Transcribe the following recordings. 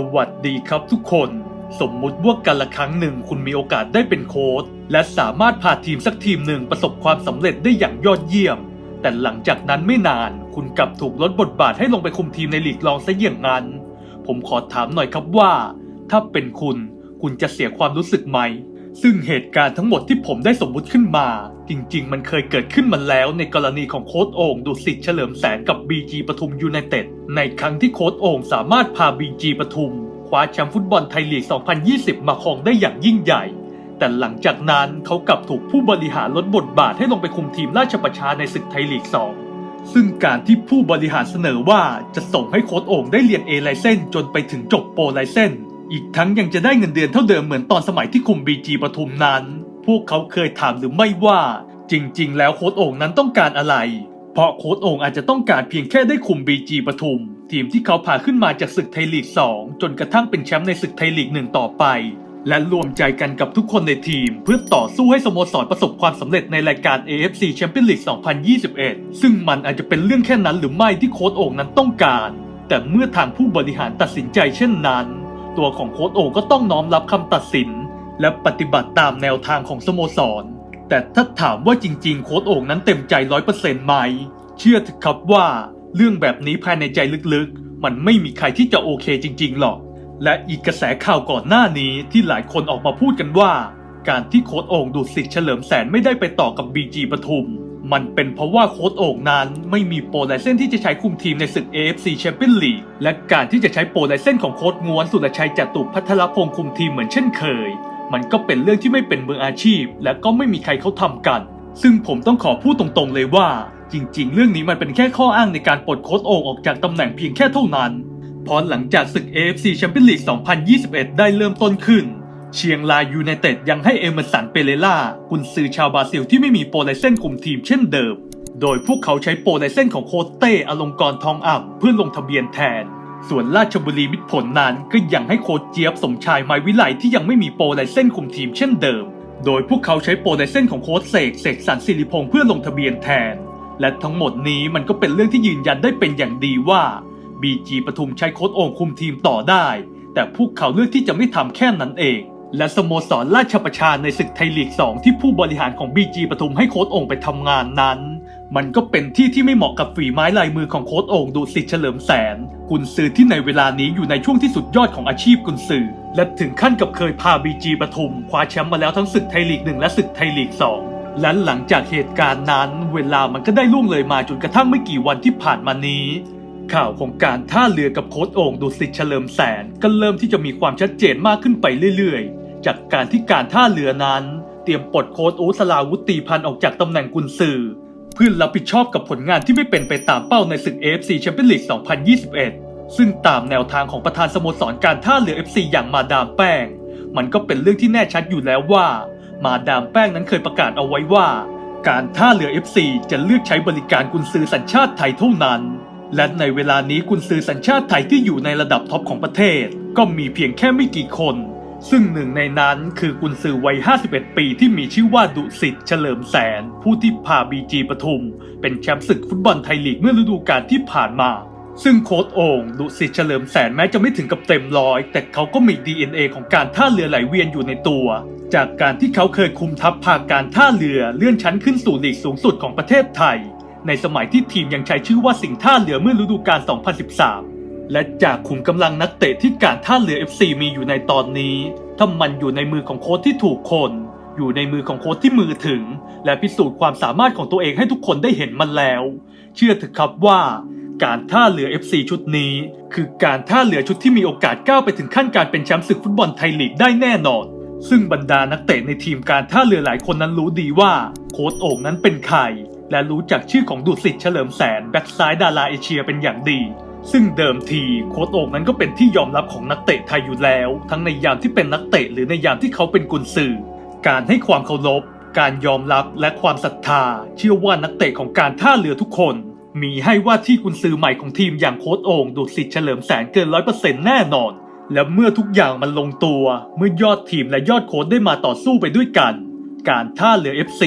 สวัสดีครับทุกคน สมมุติว่ากันละครั้งหนึ่งคุณมีโอกาสได้เป็นโค้ชและสามารถพาทีมสักทีมหนึ่งประสบความสำเร็จได้อย่างยอดเยี่ยม แต่หลังจากนั้นไม่นาน คุณกลับถูกลดบทบาทให้ลงไปคุมทีมในลีกรองซะอย่างนั้น ผมขอถามหน่อยครับว่า ถ้าเป็นคุณ คุณจะเสียความรู้สึกไหม ซึ่งเหตุการณ์ทั้งหมดที่ผมได้สมมุติขึ้นมา จริง ๆ มันเคยเกิดขึ้นมาแล้วในกรณีของโค้ชโอ่งดุสิตเฉลิมแสนกับ BG ปทุมยูไนเต็ดในครั้งที่โค้ชโอ่งสามารถพา BG ปทุมคว้าแชมป์ฟุตบอลไทยลีก 2020 มาครองได้อย่างยิ่งใหญ่ แต่หลังจากนั้นเขากลับถูกผู้บริหารลดบทบาทให้ลงไปคุมทีมราชประชาในศึกไทยลีก 2 ซึ่งการที่ผู้บริหารเสนอว่าจะส่งให้โค้ชโอ่งได้เรียนเอไลเซนจนไปถึงจบโปรไลเซน อีกทั้งยังจะได้เงินเดือนเท่าเดิมเหมือนตอนสมัยที่คุมบีจีปทุมนั้น พวกเขาเคยถามหรือไม่ว่า จริง ๆ แล้วโค้ชโอ่งนั้นต้องการอะไร เพราะโค้ชโอ่งอาจจะต้องการเพียงแค่ได้คุมบีจีปทุม ทีมที่เขาพาขึ้นมาจากศึกไทยลีก 2 จนกระทั่งเป็นแชมป์ในศึกไทยลีกหนึ่งต่อไป และรวมใจกันกับทุกคนในทีม เพื่อต่อสู้ให้สโมสรประสบความสำเร็จในรายการ AFC Champions League 2021 ซึ่งมันอาจจะเป็นเรื่องแค่นั้นหรือไม่ที่โค้ชโอ่งนั้นต้องการ แต่เมื่อทางผู้บริหารตัดสินใจเช่นนั้น ตัวของโค้ชโอ่งก็ต้องน้อมรับคำตัดสิน และปฏิบัติตามแนวทางของสโมสร แต่ถ้าถามว่าจริง ๆ โค้ชโอ่งนั้นเต็มใจร้อยเปอร์เซ็นต์ไหม เชื่อเถอะครับว่าเรื่องแบบนี้ภายในใจลึกๆ มันไม่มีใครที่จะโอเคจริง ๆ หรอก และอีกกระแสข่าวก่อนหน้านี้ที่หลายคนออกมาพูดกันว่า การที่โค้ชโอ่งดูดสิทธิ์เฉลิมแสนไม่ได้ไปต่อกับ BG ปทุม มันเป็นเพราะว่าโค้ชโอ่งนั้นไม่มีโปรไลเซนที่จะใช้คุมทีมในศึก AFC Champions League และการที่จะใช้โปรไลเซนของโค้ชง้วนสุรชัยจตุพัทรพงศ์คุมทีมเหมือนเช่นเคย มันก็เป็นเรื่องที่ไม่เป็นมืออาชีพ และก็ไม่มีใครเขาทำกัน ซึ่งผมต้องขอพูดตรงๆเลยว่า จริง ๆ เรื่องนี้มันเป็นแค่ข้ออ้างในการปลดโค้ชโอ่งออกจากตำแหน่งเพียงแค่เท่านั้นพอหลังจากศึก AFC Champions League 2021 ได้เริ่มต้นขึ้น เชียงรายยูไนเต็ดยังให้เอเมอร์สันเปเรล่ากุนซือชาวบราซิลที่ไม่มีโปรไลเซนคุมทีมเช่นเดิม โดยพวกเขาใช้โปรไลเซนของโคเต้อลงกรทองอ่ำเพื่อลงทะเบียนแทน ส่วนราชบุรีมิตรผลนั้นก็ยังให้โคเจี๊ยบสมชายไมวิไลที่ยังไม่มีโปรไลเซนคุมทีมเช่นเดิม โดยพวกเขาใช้โปรไลเซนของโค้ชเสกเสกสรรศิริพงษ์เพื่อลงทะเบียนแทน และทั้งหมดนี้มันก็เป็นเรื่องที่ยืนยันได้เป็นอย่างดีว่าบีจีปทุมใช้โค้ชโอ่งคุมทีมต่อได้ แต่พวกเขาเลือกที่จะไม่ทำแค่นั้นเอง และสโมสรราชประชาในศึกไทยลีก 2 ที่ผู้บริหารของบีจีปทุมให้โค้ชโอ่งไปทำงานนั้น มันก็เป็นที่ที่ไม่เหมาะกับฝีไม้ลายมือของโค้ชโอ่งดูสิเฉลิมแสน กุนซือที่ในเวลานี้อยู่ในช่วงที่สุดยอดของอาชีพกุนซือ และถึงขั้นกับเคยพาบีจีปทุมคว้าแชมป์มาแล้วทั้งศึกไทยลีก 1 และศึกไทยลีก 2 และหลังจากเหตุการณ์นั้น เวลามันก็ได้ล่วงเลยมาจนกระทั่งไม่กี่วันที่ผ่านมานี้ข่าวของการท่าเรือกับโค้ชโอ่งดุสิตเฉลิมแสน ก็เริ่มที่จะมีความชัดเจนมากขึ้นไปเรื่อยๆ จากการที่การท่าเรือนั้น เตรียมปลดโค้ชอูสลาวุตีพันออกจากตำแหน่งกุนซือเพื่อรับผิดชอบกับผลงานที่ไม่เป็นไปตามเป้าในศึก AFC Champions League 2021 ซึ่งตามแนวทางของประธานสโมสรการท่าเรือ FC อย่างมาดามแป้ง มันก็เป็นเรื่องที่แน่ชัดอยู่แล้วว่า มาดามแป้งนั้นเคยประกาศเอาไว้ว่า การท่าเรือ FC จะเลือกใช้บริการกุนซือสัญชาติไทยเท่านั้น และในเวลานี้กุนซือสัญชาติไทยที่อยู่ในระดับท็อปของประเทศ ก็มีเพียงแค่ไม่กี่คน ซึ่งหนึ่งในนั้นคือกุนซือวัย 51 ปีที่มีชื่อว่าดุสิตเฉลิมแสน ผู้ที่พาบีจีปทุม เป็นแชมป์ศึกฟุตบอลไทยลีกเมื่อฤดูกาลที่ผ่านมา ซึ่งโค้ชโอ่งดุสิตเฉลิมแสนแม้จะไม่ถึงกับเต็มร้อย แต่เขาก็มี DNA ของการท่าเรือไหลเวียนอยู่ในตัว จากการที่เขาเคยคุมทัพพาการท่าเรือเลื่อนชั้นขึ้นสู่ลีกสูงสุดของประเทศไทย ในสมัยที่ทีมยังใช้ชื่อว่าสิงห์ท่าเรือเมื่อฤดูกาล2013 และจากขุมกำลังนักเตะที่การท่าเรือ FC มีอยู่ในตอนนี้ถ้ามันอยู่ในมือของโค้ชที่ถูกคน อยู่ในมือของโค้ชที่มือถึง และพิสูจน์ความสามารถของตัวเองให้ทุกคนได้เห็นมันแล้ว เชื่อเถอะครับว่า การท่าเรือ FC ชุดนี้ คือการท่าเรือชุดที่มีโอกาสก้าวไปถึงขั้นการเป็นแชมป์ศึกฟุตบอลไทยลีกได้แน่นอนซึ่งบรรดานักเตะในทีมการท่าเรือหลายคนนั้นรู้ดีว่าโค้ชโอ่งนั้นเป็นใคร และรู้จักชื่อของดุสิตเฉลิมแสนแบ็กซ้ายดาราเอเชียเป็นอย่างดี ซึ่งเดิมทีโค้ชโอ่งนั้นก็เป็นที่ยอมรับของนักเตะไทยอยู่แล้ว ทั้งในยามที่เป็นนักเตะหรือในยามที่เขาเป็นกุนซือ การให้ความเคารพ การยอมรับและความศรัทธา เชื่อว่านักเตะของการท่าเรือทุกคน มีให้ว่าที่กุนซือใหม่ของทีมอย่างโค้ชโอ่งดุสิตเฉลิมแสนเกินร้อยเปอร์เซ็นต์แน่นอน และเมื่อทุกอย่างมันลงตัว เมื่อยอดทีมและยอดโค้ชได้มาต่อสู้ไปด้วยกัน การท่าเรือ FC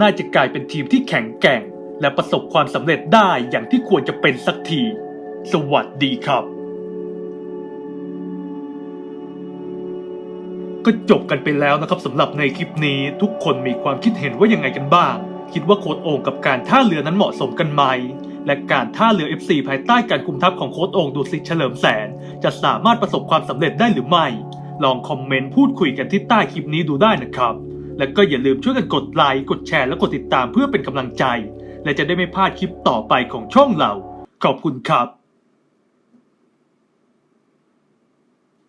น่าจะกลายเป็นทีมที่แข็งแกร่ง และประสบความสำเร็จได้อย่างที่ควรจะเป็นสักที สวัสดีครับ ก็จบกันไปแล้วนะครับสำหรับในคลิปนี้ทุกคนมีความคิดเห็นว่ายังไงกันบ้าง คิดว่าโค้ดโอ่งกับการท่าเรือนั้นเหมาะสมกันไหม และการท่าเรือ FC ภายใต้การคุมทัพของโค้ดโอ่งดูสิเฉลิมแสน จะสามารถประสบความสำเร็จได้หรือไม่ ลองคอมเมนต์พูดคุยกันที่ใต้คลิปนี้ดูได้นะครับ และก็อย่าลืมช่วยกันกดไลค์กดแชร์และกดติดตามเพื่อเป็นกำลังใจ และจะได้ไม่พลาดคลิปต่อไปของช่องเราขอบคุณครับ